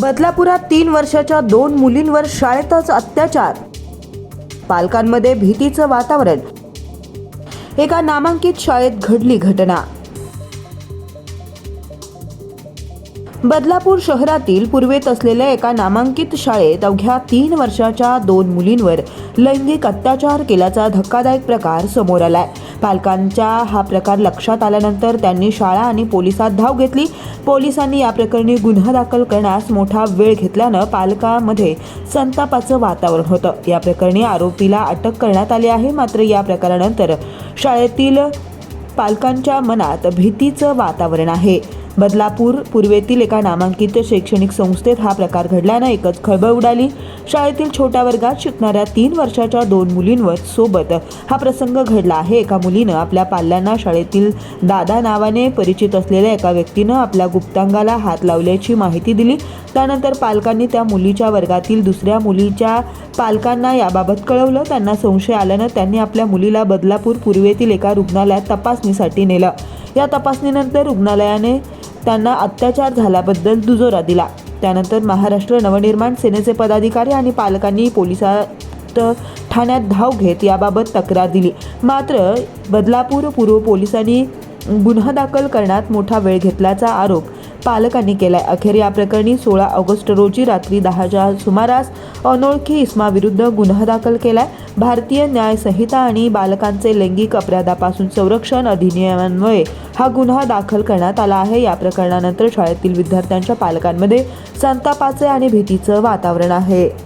बदलापुरात तीन वर्षाच्या दोन मुलींवर शाळेतच अत्याचार. पालकांमध्ये भीतीचं वातावरण. एका नामांकित शाळेत घडली घटना. बदलापूर शहरातील पूर्वेत असलेल्या एका नामांकित शाळेत अवघ्या तीन वर्षाच्या दोन मुलींवर लैंगिक अत्याचार केल्याचा धक्कादायक प्रकार समोर आलाय. पालकांच्या हा प्रकार लक्षात आल्यानंतर त्यांनी शाळा आणि पोलिसात धाव घेतली. पोलिसांनी या प्रकरणी गुन्हा दाखल करण्यास मोठा वेळ घेतल्यानं पालकांमध्ये संतापाचं वातावरण होतं. या प्रकरणी आरोपीला अटक करण्यात आली आहे. मात्र या प्रकारानंतर शाळेतील पालकांच्या मनात भीतीचं वातावरण आहे. बदलापूर पूर्वेतील एका नामांकित शैक्षणिक संस्थेत हा प्रकार घडल्यानं एकच खळबळ उडाली. शाळेतील छोट्या वर्गात शिकणाऱ्या तीन वर्षाच्या दोन मुलींवर सोबत हा प्रसंग घडला आहे. एका मुलीनं आपल्या पाल्यांना शाळेतील दादा नावाने परिचित असलेल्या एका व्यक्तीनं आपल्या गुप्तांगाला हात लावल्याची माहिती दिली. त्यानंतर पालकांनी त्या मुलीच्या वर्गातील दुसऱ्या मुलीच्या पालकांना याबाबत कळवलं. त्यांना संशय आल्यानं त्यांनी आपल्या मुलीला बदलापूर पूर्वेतील एका रुग्णालयात तपासणीसाठी नेलं. या तपासणीनंतर रुग्णालयाने त्यांना अत्याचार झाल्याबद्दल दुजोरा दिला. त्यानंतर महाराष्ट्र नवनिर्माण सेनेचे पदाधिकारी आणि पालकांनी पोलिसात ठाण्यात धाव घेत याबाबत तक्रार दिली. मात्र बदलापूर पूर्व पोलिसांनी गुन्हा दाखल करण्यात मोठा वेळ घेतल्याचा आरोप पालकांनी केलाय. अखेर या प्रकरणी सोळा ऑगस्ट रोजी रात्री दहाच्या सुमारास अनोळखी इस्माविरुद्ध गुन्हा दाखल केलाय. भारतीय न्याय संहिता आणि बालकांचे लैंगिक अपराधापासून संरक्षण अधिनियमांमुळे हा गुन्हा दाखल करण्यात आला आहे. या प्रकरणानंतर शाळेतील विद्यार्थ्यांच्या पालकांमध्ये संतापाचे आणि भीतीचं वातावरण आहे.